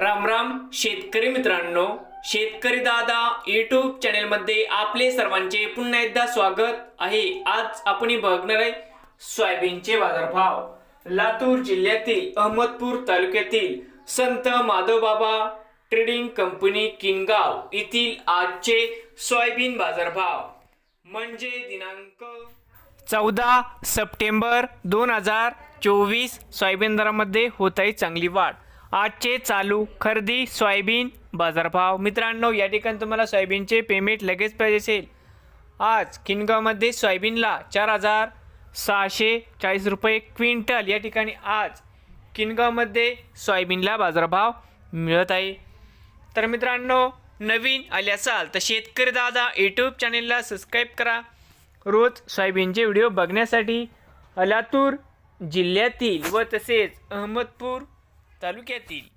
राम राम शेतकरी मित्रांनो. शेतकरी दादा यूट्यूब चॅनेलमध्ये आपले सर्वांचे पुन्हा एकदा स्वागत आहे. आज आपण बघणार आहे सोयाबीनचे बाजारभाव. लातूर जिल्ह्यातील अहमदपूर तालुक्यातील संत माधवबाबा ट्रेडिंग कंपनी किनगाव येथील आजचे सोयाबीन बाजारभाव. म्हणजे दिनांक चौदा सप्टेंबर दोन हजार चोवीस सोयाबीन दरामध्ये होत आहे चांगली वाढ. आजचे चालू खरेदी सोयाबीन बाजारभाव. मित्रांनो या ठिकाणी तुम्हाला सोयाबीनचे पेमेंट लगेच पाहिजे असेल. आज किनगावमध्ये सोयाबीनला चार हजार सहाशे चाळीस रुपये क्विंटल. या ठिकाणी आज किनगावमध्ये सोयाबीनला बाजारभाव मिळत आहे. तर मित्रांनो नवीन आले असाल तर शेतकरी दादा यूट्यूब चॅनेलला सबस्क्राईब करा. रोज सोयाबीनचे व्हिडिओ बघण्यासाठी अलातूर जिल्ह्यातील व तसेच अहमदपूर तालुक्यातील